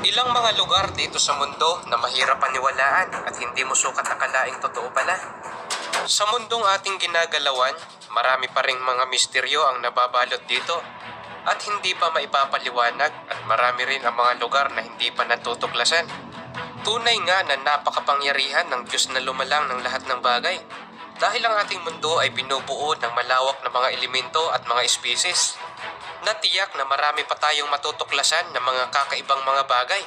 Ilang mga lugar dito sa mundo na mahirap paniwalaan at hindi mo sukat akalaing totoo pala. Sa mundong ating ginagalawan, marami pa ring mga misteryo ang nababalot dito at hindi pa maipapaliwanag at marami rin ang mga lugar na hindi pa natutuklasan. Tunay nga na napakapangyarihan ng Diyos na lumalang ng lahat ng bagay. Dahil ang ating mundo ay binubuo ng malawak na mga elemento at mga species. Natiyak na marami pa tayong matutuklasan ng mga kakaibang mga bagay.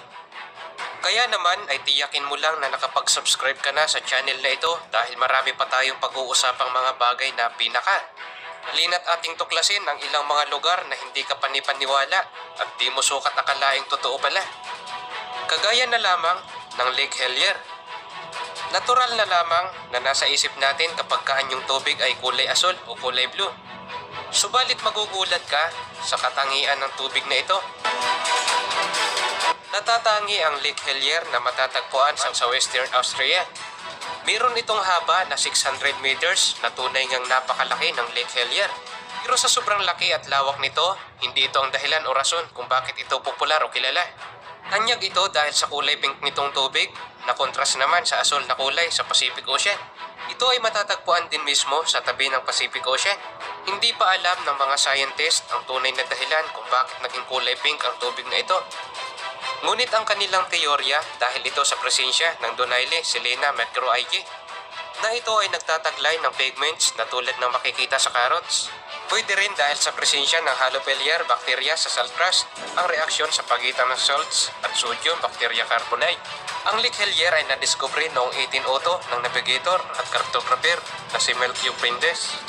Kaya naman ay tiyakin mo lang na nakapag-subscribe ka na sa channel na ito dahil marami pa tayong pag-uusapang mga bagay na pinaka. Halina't ating tuklasin ang ilang mga lugar na hindi ka panipaniwala at di mo sukat akalaing totoo pala. Kagaya na lamang ng Lake Hellier. Natural na lamang na nasa isip natin kapag kaanyong tubig ay kulay asol o kulay blue. Subalit magugulat ka sa katangian ng tubig na ito. Natatangi ang Lake Hellier na matatagpuan sa, sa Western Austria. Meron itong haba na 600 meters na tunay ngang napakalaki ng Lake Hellier. Pero sa sobrang laki at lawak nito, hindi ito ang dahilan o rason kung bakit ito popular o kilala. Tanyag ito dahil sa kulay pink nitong tubig na kontras naman sa asol na kulay sa Pacific Ocean. Ito ay matatagpuan din mismo sa tabi ng Pacific Ocean. Hindi pa alam ng mga scientist ang tunay na dahilan kung bakit naging kulay pink ang tubig na ito. Ngunit ang kanilang teorya dahil ito sa presensya ng Donaile Selena microalgae na ito ay nagtataglay ng pigments na tulad ng makikita sa carrots. Pwede rin dahil sa presensya ng halopellier bacteria sa salt crust ang reaksyon sa pagitan ng salts at sodium bacteria carbonate. Ang Lake Hellier ay nadiskubre noong 1802 ng navigator at cartographer na si Melchior Prendes.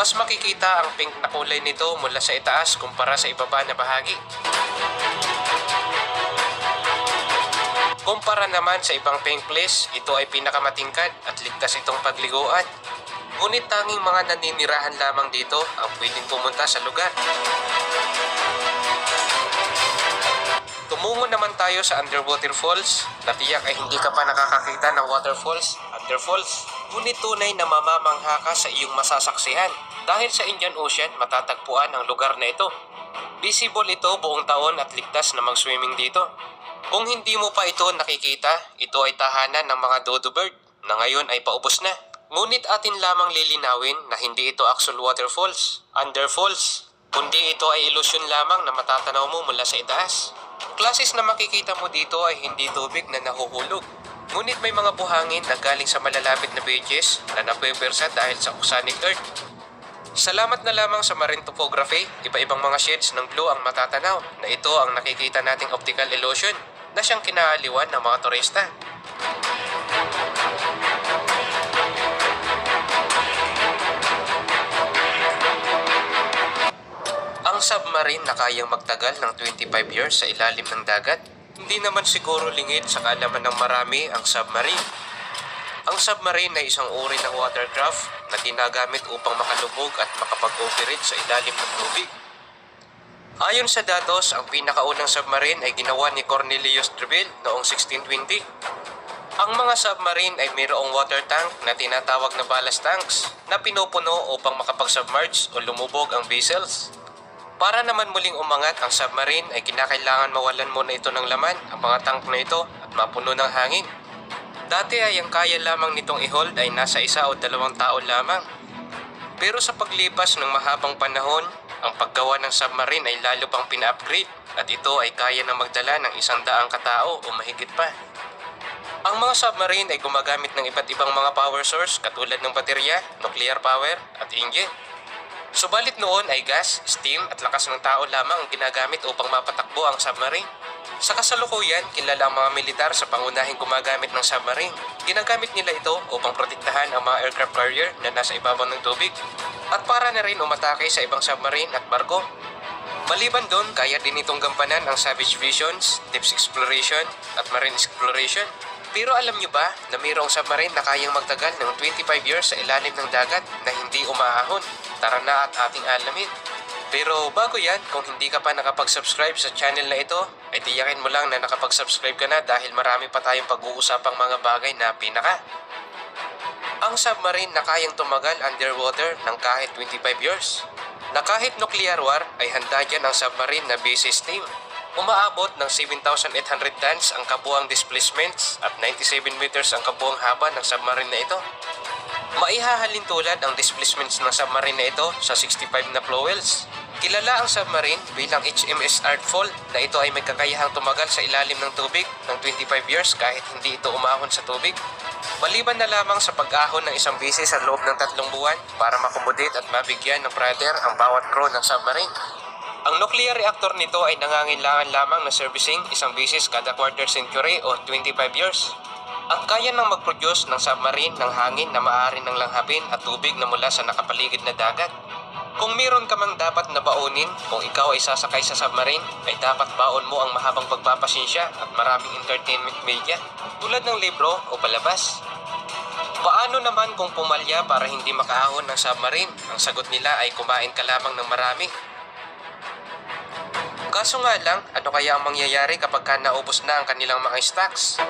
Mas makikita ang pink na kulay nito mula sa itaas kumpara sa ibaba na bahagi. Kumpara naman sa ibang pink place, ito ay pinakamatingkad at ligtas itong pagliguan. Ngunit tanging mga naninirahan lamang dito ang pwedeng pumunta sa lugar. Tumungo naman tayo sa underwater falls na tiyak ay hindi ka pa nakakakita ng waterfalls, underfalls. Ngunit tunay na mamamangha ka sa iyong masasaksihan dahil sa Indian Ocean matatagpuan ang lugar na ito. Visible ito buong taon at ligtas na mag-swimming dito. Kung hindi mo pa ito nakikita, ito ay tahanan ng mga dodo bird na ngayon ay paubos na. Ngunit atin lamang lilinawin na hindi ito actual waterfalls, underfalls, kundi ito ay ilusyon lamang na matatanaw mo mula sa itaas. Klases na makikita mo dito ay hindi tubig na nahuhulog. Ngunit may mga buhangin na galing sa malalapit na beaches na napwepersa dahil sa oceanic earth. Salamat na lamang sa marine topography, iba-ibang mga shades ng blue ang matatanaw na ito ang nakikita nating optical illusion na siyang kinaaliwan ng mga turista. Ang submarine na kayang magtagal ng 25 years sa ilalim ng dagat, hindi naman siguro lingid sa kaalaman ng marami ang submarine. Ang submarine ay isang uri ng watercraft na ginagamit upang makalubog at makapag-operate sa ilalim ng tubig. Ayon sa datos, ang pinakaunang submarine ay ginawa ni Cornelius Treville noong 1620. Ang mga submarine ay mayroong water tank na tinatawag na ballast tanks na pinupuno upang makapag-submerge o lumubog ang vessels. Para naman muling umangat ang submarine ay kinakailangan mawalan muna ito ng laman ang mga tank na ito at mapuno ng hangin. Dati ay ang kaya lamang nitong i-hold ay nasa isa o dalawang tao lamang. Pero sa paglipas ng mahabang panahon, ang paggawa ng submarine ay lalo pang pina-upgrade at ito ay kaya na magdala ng isang daang katao o mahigit pa. Ang mga submarine ay gumagamit ng iba't ibang mga power source katulad ng baterya, nuclear power at engine. Subalit noon ay gas, steam at lakas ng tao lamang ang ginagamit upang mapatakbo ang submarine. Sa kasalukuyan, kilala ang mga militar sa pangunahing gumagamit ng submarine. Ginagamit nila ito upang protektahan ang mga aircraft carrier na nasa ibabaw ng tubig at para na rin umatake sa ibang submarine at barko. Maliban doon, kaya din itong gampanan ang Savage Visions, Sea Exploration at Marine Exploration. Pero alam nyo ba na mayroong submarine na kayang magtagal ng 25 years sa ilalim ng dagat na hindi umaahon? Tara na at ating alamin. Pero bago yan, kung hindi ka pa nakapag-subscribe sa channel na ito, ay tiyakin mo lang na nakapag-subscribe ka na dahil marami pa tayong pag-uusapang mga bagay na pinaka. Ang submarine na kayang tumagal underwater ng kahit 25 years. Na kahit nuclear war ay handa dyan ang submarine na B-system. Umaabot ng 7,800 tons ang kabuang displacements at 97 meters ang kabuang haba ng submarine na ito. Maihahalin tulad ang displacements ng submarine na ito sa 65 na flowels. Kilala ang submarine bilang HMS Artful na ito ay may kakayahang tumagal sa ilalim ng tubig ng 25 years kahit hindi ito umahon sa tubig. Maliban na lamang sa pag-ahon ng isang bisis sa loob ng tatlong buwan para makomodate at mabigyan ng prayer ang bawat crew ng submarine. Ang nuclear reactor nito ay nangangailangan lamang na servicing isang bisis kada quarter century o 25 years. Ang kaya nang mag-produce ng submarine ng hangin na maaari ng langhapin at tubig na mula sa nakapaligid na dagat. Kung meron ka mang dapat na baunin kung ikaw ay sasakay sa submarine, ay dapat baon mo ang mahabang pagpapasensya at maraming entertainment media tulad ng libro o palabas. Paano naman kung pumalya para hindi makaahon ng submarine? Ang sagot nila ay kumain ka lamang ng marami. Kaso nga lang, ano kaya ang mangyayari kapag ka naubos na ang kanilang mga stocks?